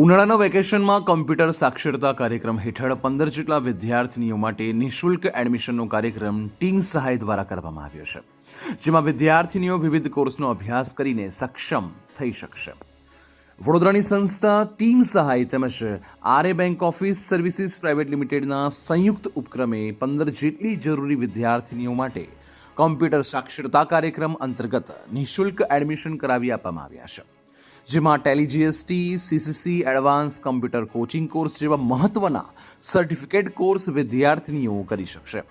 ઉનાળાના વેકેશનમાં કમ્પ્યુટર સાક્ષરતા કાર્યક્રમ હેઠળ પંદર જેટલા વિદ્યાર્થીનીઓ માટે નિઃશુલ્ક એડમિશનનો કાર્યક્રમ ટીમ સહાય દ્વારા કરવામાં આવ્યો છે, જેમાં વિદ્યાર્થીનીઓ વિવિધ કોર્સનો અભ્યાસ કરીને સક્ષમ થઈ શકશે. વડોદરાની સંસ્થા ટીમ સહાય તેમજ RA bank office services private લિમિટેડના સંયુક્ત ઉપક્રમે પંદર જેટલી જરૂરી વિદ્યાર્થીનીઓ માટે કોમ્પ્યુટર સાક્ષરતા કાર્યક્રમ અંતર્ગત નિઃશુલ્ક એડમિશન કરાવી આપવામાં આવ્યા છે. જેમાં tally GST CCC advance computer coaching course જેવા મહત્વના સર્ટિફિકેટ કોર્સ વિદ્યાર્થીનીઓ કરી શકશે.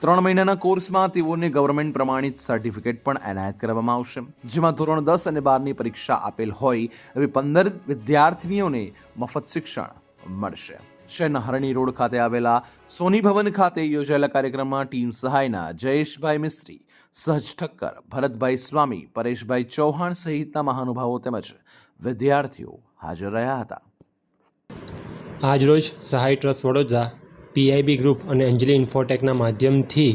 ત્રણ મહિનાના કોર્સમાં તેઓને ગવર્મેન્ટ પ્રમાણિત સર્ટિફિકેટ પણ એનાયત કરવામાં આવશે. જેમાં ધોરણ દસ અને બારની પરીક્ષા આપેલ હોય, એવી પંદર વિદ્યાર્થીનીઓને મફત શિક્ષણ મળશે. શહેરના હરણી રોડ ખાતે આવેલા સોની ભવન ખાતે યોજાયેલા કાર્યક્રમમાં ટીમ સહાયના જયેશભાઈ મિસ્ત્રી, સહજ ઠક્કર, ભરતભાઈ સ્વામી, પરેશભાઈ ચૌહાણ સહિતના મહાનુભાવો તેમજ વિદ્યાર્થીઓ હાજર રહ્યા હતા. આજરોજ સહાય ટ્રસ્ટ વડોદરા, પીઆઈબી ગ્રુપ અને અંજલિ ઇન્ફોટેકના માધ્યમથી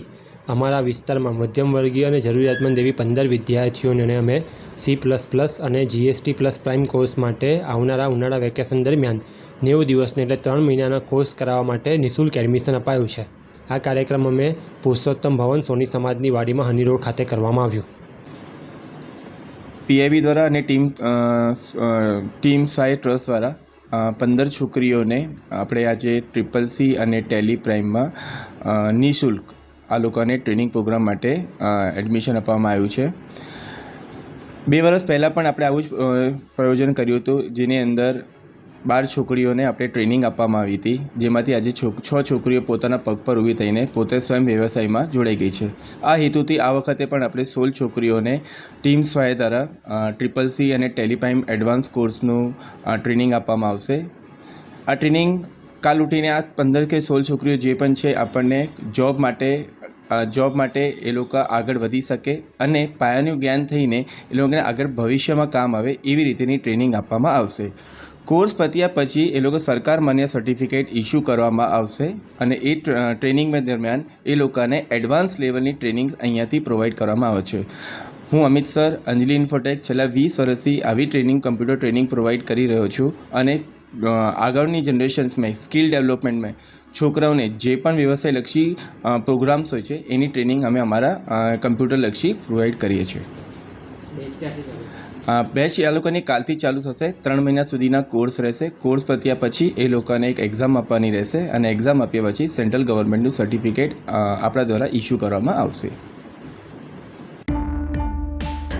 અમારા વિસ્તારમાં મધ્યમ વર્ગીય અને જરૂરિયાતમંદ એવી પંદર વિદ્યાર્થીઓને અમે સી પ્લસ પ્લસ અને જીએસટી પ્લસ પ્રાઇમ કોર્સ માટે આવનારા ઉનાળા વેકેશન દરમિયાન નેવું દિવસને એટલે ત્રણ મહિનાના કોર્સ કરાવવા માટે નિઃશુલ્ક એડમિશન અપાયું છે. આ કાર્યક્રમ અમે પુરુષોત્તમ ભવન સોની સમાજની વાડીમાં હની રોડ ખાતે કરવામાં આવ્યું. પીઆઈબી દ્વારા અને ટીમ ટીમ સાય ટ્રસ્ટ દ્વારા પંદર છોકરીઓને આપણે આજે ટ્રિપલ સી અને ટેલી પ્રાઇમમાં નિઃશુલ્ક આ લોકોને ટ્રેનિંગ પ્રોગ્રામ માટે એડમિશન આપવામાં આવ્યું છે. બે વર્ષ પહેલાં પણ આપણે આવું જ પ્રયોજન કર્યું હતું, જેની અંદર બાર છોકરીઓને આપણે ટ્રેનિંગ આપવામાં આવી હતી, જેમાંથી આજે છ છોકરીઓ પોતાના પગ પર ઊભી થઈને પોતે સ્વયં વ્યવસાયમાં જોડાઈ ગઈ છે. આ હેતુથી આ વખતે પણ આપણે સોળ છોકરીઓને ટીમ સ્વાય દ્વારા ટ્રિપલ સી અને ટેલિપાઇમ એડવાન્સ કોર્સનું ટ્રેનિંગ આપવામાં આવશે. આ ટ્રેનિંગ કાલ ઉઠીને આ પંદર કે સોળ છોકરીઓ જે પણ છે, આપણને જોબ માટે જોબ માટે એ લોકો આગળ વધી શકે અને પાયાનું જ્ઞાન થઈને એ લોકોને આગળ ભવિષ્યમાં કામ આવે એવી રીતેની ટ્રેનિંગ આપવામાં આવશે. કોર્સ પત્યા પછી એ લોકો સરકાર માન્ય સર્ટિફિકેટ ઇસ્યુ કરવામાં આવશે અને એ ટ્રેનિંગ દરમિયાન એ લોકોને એડવાન્સ લેવલની ટ્રેનિંગ અહીંયાથી પ્રોવાઈડ કરવામાં આવે છે. હું અમિત સર, અંજલિ ઇન્ફોટેક છેલ્લા વીસ વર્ષથી આવી ટ્રેનિંગ કમ્પ્યુટર ટ્રેનિંગ પ્રોવાઈડ કરી રહ્યો છું અને આગળની જનરેશન્સમાં સ્કિલ ડેવલપમેન્ટમાં છોકરાઓને જે પણ વ્યવસાયલક્ષી પ્રોગ્રામ્સ હોય છે એની ટ્રેનિંગ અમે અમારા કમ્પ્યુટરલક્ષી પ્રોવાઈડ કરીએ છીએ. બેચ એ લોકોની કાલથી ચાલુ થશે ત્રણ મહિના સુધીના કોર્સ રહેશે. કોર્સ પત્યા પછી એ લોકોને એક એક્ઝામ આપવાની રહેશે અને એક્ઝામ આપ્યા પછી સેન્ટ્રલ ગવર્મેન્ટનું સર્ટિફિકેટ આપણા દ્વારા ઇસ્યુ કરવામાં આવશે.